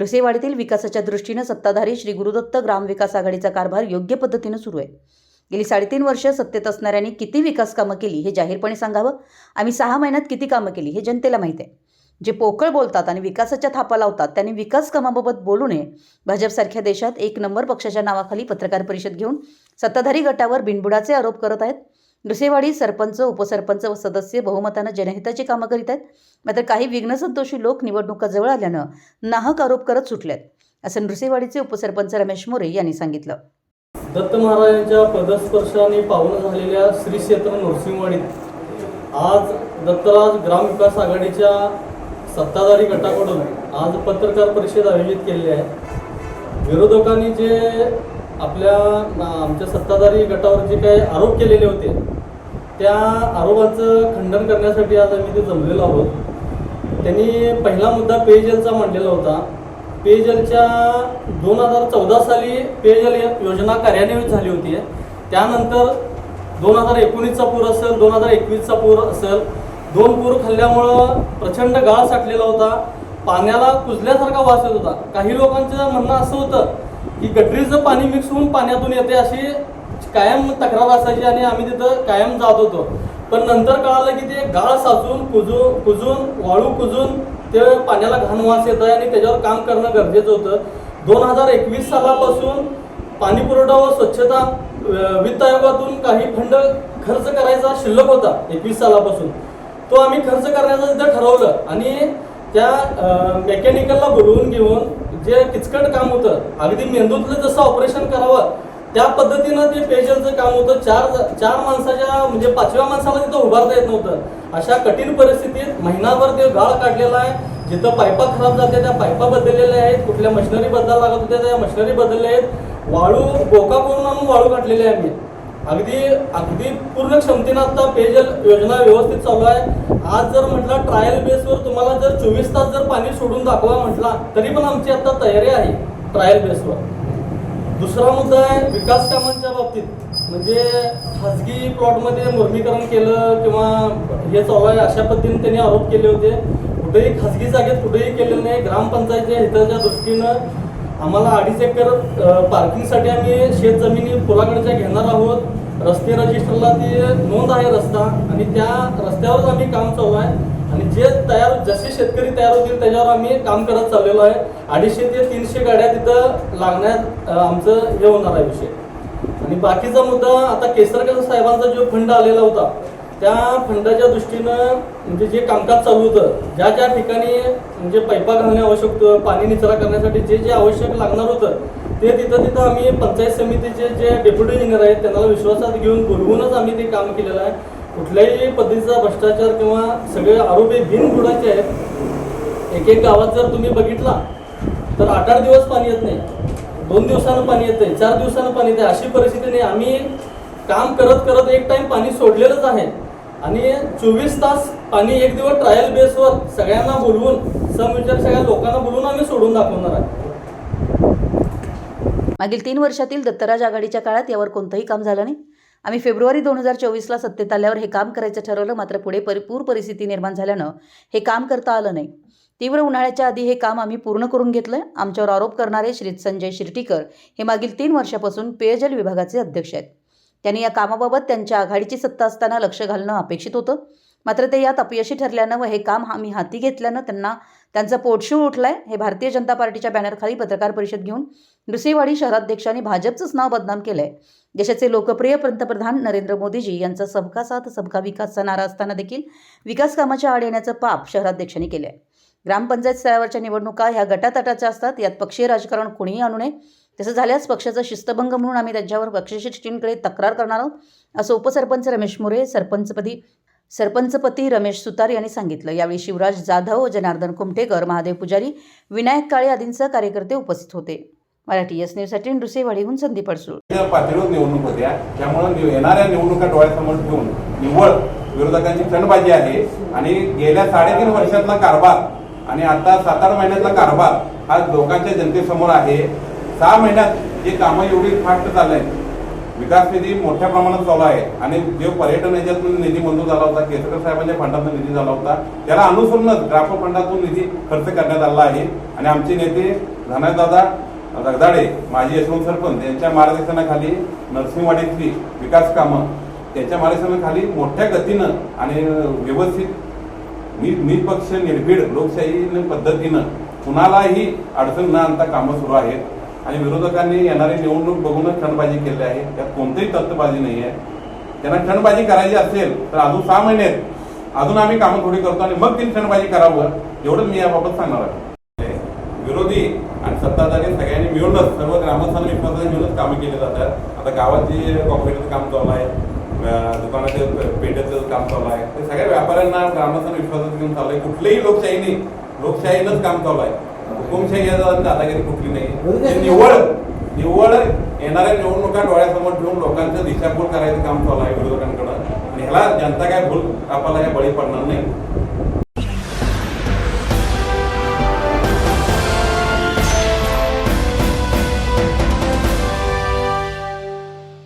नृसेवाडीतील विकासाच्या दृष्टीनं सत्ताधारी श्री गुरुदत्त ग्रामविकास आघाडीचा कारभार योग्य पद्धतीनं सुरू आहे. गेली साडेतीन वर्ष सत्तेत असणाऱ्यांनी किती विकास कामं केली हे जाहीरपणे सांगावं? आम्ही सहा महिन्यात किती कामं केली हे जनतेला माहीत आहे. जे पोकळ बोलतात आणि विकासाच्या थापा लावतात त्यांनी विकास कामाबाबत बोलू नये. भाजपसारख्या देशात एक नंबर पक्षाच्या नावाखाली पत्रकार परिषद घेऊन सत्ताधारी गटावर बिनबुडाचे आरोप करत आहेत. नृसेवाडी सरपंच उपसरपंच व सदस्य बहुमतानं जनहिताची कामं करीत आहेत. मात्र काही विघ्नसंतोषी लोक निवडणुका जवळ आल्यानं नाहक आरोप करत सुटलेत असं नृसेवाडीचे उपसरपंच रमेश मोरे यांनी सांगितलं. दत्त महाराजांच्या पदस्पर्शाने पावन झालेल्या श्री क्षेत्र नृसिंहवाडीत आज दत्तराज ग्रामविकास आघाडीच्या सत्ताधारी गटाकडून आज पत्रकार परिषद आयोजित केलेली आहे. विरोधकांनी जे आपल्या आमच्या सत्ताधारी गटावर जे काही आरोप केलेले होते त्या आरोपांचं खंडन करण्यासाठी आज आम्ही ते जमलेलो आहोत. त्यांनी पहिला मुद्दा पेयजलचा मांडलेला होता. पेयजलच्या दोन हजार चौदा साली पेयजल योजना कार्यान्वित झाली होती. त्यानंतर दोन हजार एकोणीसचा पूर असेल दोन हजार एकवीसचा पूर असेल दोन पूर खाल्ल्यामुळं प्रचंड गाळ साठलेला होता. पाण्याला कुजल्यासारखा वास येत होता. काही लोकांचं म्हणणं असं होतं की गटरीचं पाणी मिक्स होऊन पाण्यातून येते अशी कायम तक्रार असायची आणि आम्ही तिथं कायम जात होतो. पण नंतर कळालं की ते गाळ साचून कुजून कुजून वाळू कुजून ते पाण्याला घाण वास येत आहे आणि त्याच्यावर काम करणं गरजेचं होतं. दोन हजार एकवीस सालापासून पाणी पुरवठा व स्वच्छता वित्त आयोगातून काही फंड खर्च करायचा शिल्लक होता एकवीस सालापासून. तो आम्ही खर्च करण्याचं तिथं ठरवलं आणि त्या मेकॅनिकलला बोलवून घेऊन जे किचकट काम होतं अगदी मेंदूतलं जसं ऑपरेशन करावं त्या पद्धतीनं ते पेशंटचं काम होतं. चार चार माणसाच्या म्हणजे पाचव्या माणसाला तिथं उभारता येत नव्हतं. अशा कठीण परिस्थितीत महिनाभर ते गाळ काढलेला आहे. जिथं पायपा खराब जाते त्या पायपा बदललेल्या आहेत. कुठल्या मशिनरी बदलायला लागत होत्या त्या मशिनरी बदलल्या आहेत. वाळू बोका करून आणून वाळू काढलेले आहे आम्ही अगदी अगदी पूर्ण क्षमतेनं आता पेयजल योजना व्यवस्थित चालू आहे. आज जर म्हटलं ट्रायल बेसवर तुम्हाला जर चोवीस तास जर पाणी सोडून दाखवा म्हटला तरी पण आमची आता तयारी आहे ट्रायल बेसवर दुसरा मुद्दा आहे विकास कामांच्या बाबतीत. म्हणजे खाजगी प्लॉटमध्ये मुरमीकरण केलं किंवा हे चालू आहे अशा पद्धतीने त्यांनी आरोप केले होते. कुठेही खाजगी जागेत कुठेही केलेलं नाही. ग्रामपंचायतीच्या हिताच्या दृष्टीनं आम्हाला अडीच एकर पार्किंगसाठी आम्ही शेत जमिनी पुलाकडच्या घेणार आहोत. रस्ते रजिस्टरला ती नोंद आहे रस्ता. आणि त्या रस्त्यावरच आम्ही काम चालू आहे. आणि जे तयार जसे शेतकरी तयार होतील त्याच्यावर आम्ही काम करत चाललेलो आहे. अडीचशे ते तीनशे गाड्या तिथं लागण्यात आमचं हे होणार आहे विषय. आणि बाकीचा मुद्दा आता केसरकर साहेबांचा जो फंड आलेला होता त्या फंडाच्या दृष्टीनं म्हणजे जे कामकाज चालू होतं ज्या ज्या ठिकाणी म्हणजे पैपा घालणे आवश्यक होतं पाणी निचरा करण्यासाठी जे जे आवश्यक लागणार होतं ते तिथं तिथं आम्ही पंचायत समितीचे जे डेप्युटी इंजिनियर आहेत त्यांना विश्वासात घेऊन बोलवूनच आम्ही ते काम केलेलं आहे. कुठल्याही पद्धतीचा भ्रष्टाचार किंवा सगळे आरोपी बिनबुडाचे आहेत एक एक गावात जर तुम्ही बघितला तर आठ आठ दिवस पाणी येत नाही दोन दिवसानं पाणी येतंय चार दिवसानं पाणी येते अशी परिस्थिती नाही आम्ही काम करत करत एक टाइम पाणी सोडलेलंच आहे. आणि चोवीस तास पाणी एक दिवस ट्रायल बेसवर सगळ्यांना बोलवून समविचार सगळ्या लोकांना बोलवून आम्ही सोडून दाखवणार आहे. मागील तीन वर्षातील दत्तराज आघाडीच्या काळात यावर कोणतंही काम झालं नाही. आम्ही फेब्रुवारी दोन हजार चोवीसला सत्तेत आल्यावर हे काम करायचं ठरवलं मात्र पुढे परिपूर परिस्थिती निर्माण झाल्यानं हे काम करता आलं नाही. तीव्र उन्हाळ्याच्या आधी हे काम आम्ही पूर्ण करून घेतलं. आमच्यावर आरोप करणारे श्री संजय शिर्टीकर हे मागील तीन वर्षापासून पेयजल विभागाचे अध्यक्ष आहेत. त्यांनी या कामाबाबत त्यांच्या आघाडीची सत्ता असताना लक्ष घालणं अपेक्षित होतं. मात्र ते यात अपयशी ठरल्यानं व हे काम आम्ही हाती घेतल्यानं त्यांना त्यांचा पोटशूळ आहे हे भारतीय जनता पार्टीच्या बॅनरखाली पत्रकार परिषद घेऊन नृसिंहवाडी शहराध्यक्षांनी भाजपचंच नाव बदनाम केलंय. देशाचे लोकप्रिय पंतप्रधान नरेंद्र मोदीजी यांचा सबका साथ सबका विकासचा नारा असताना देखील विकास कामाच्या आड येण्याचं पाप शहराध्यक्षांनी केलं आहे ग्रामपंचायत स्तरावरच्या निवडणुका ह्या गटातटाच्या असतात. यात पक्षीय राजकारण कोणीही आणू नये. तसं झाल्यास पक्षाचा शिस्तभंग म्हणून आम्ही त्यांच्यावर पक्षश्रेष्ठींकडे तक्रार करणार आहोत असं उपसरपंच रमेश मोरे सरपंचपदी सरपंचपती रमेश सुतार यांनी सांगितलं. यावेळी शिवराज जाधव जनार्दन कुमठेकर महादेव पुजारी विनायक काळे आदींसह कार्यकर्ते उपस्थित होते. मराठी एस न्यूजसाठी नृसेवाडीहून संदीप अडसूळ. पातळीवर निवडणूक होत्या. त्यामुळे येणाऱ्या निवडणुका डोळ्यासमोर ठेवून निव्वळ विरोधकांची थंडबाजी आहे आणि गेल्या साडेतीन वर्षातला कारभार आणि आता सात आठ महिन्यातला कारभार हा लोकांच्या जनतेसमोर आहे. सहा महिन्यात जे कामं एवढी फास्ट चाललंय विकास निधी मोठ्या प्रमाणात चालू आहे. आणि जो पर्यटन याच्यातून निधी मंजूर झाला होता केसरकर साहेबांच्या फंडातून निधी झाला होता त्याला अनुसरूनच ग्राफ फंडातून निधी खर्च करण्यात आला आहे. आणि आमचे नेते धनादादा दगदाडे माजी यशवंत सरपंच यांच्या मार्गदर्शनाखाली नरसिंहवाडीतली विकास कामं त्यांच्या मार्गदर्शनाखाली मोठ्या गतीनं आणि व्यवस्थित नि निपक्ष निर्भीड लोकशाही पद्धतीनं कुणालाही अडचण न आणता कामं सुरू आहेत. आणि विरोधकांनी येणारी निवडणूक बघूनच खंडबाजी केली आहे. त्यात कोणतीही तत्वबाजी नाही आहे त्यांना खंडबाजी करायची असेल तर अजून सहा महिने आहेत. अजून आम्ही कामं थोडी करतो आणि मग ती खंडबाजी करावं एवढं मी याबाबत सांगणार आहे. विरोधी आणि सत्ताधारी सगळ्यांनी मिळूनच सर्व ग्रामस्थांना विश्वासाने मिळूनच कामं केली जातात. आता गावाची कॉपरेटचं काम चालू आहे. दुकानाचे पेट्याचं काम चालू आहे. ते सगळ्या व्यापाऱ्यांना ग्रामस्थांना विश्वासात घेऊन चालू आहे कुठलेही लोकशाहीने लोकशाहीनंच काम चालू आहे. हुकुमशाही याचा दादागिरी कुठली नाही. हे निव्वळ निव्वळ येणाऱ्या निवडणुका डोळ्यासमोर ठेवून लोकांचं दिशाभूल करायचं काम चालू आहे विरोधकांकडं. आणि ह्याला जनता काय भूल कापाला बळी पडणार नाही.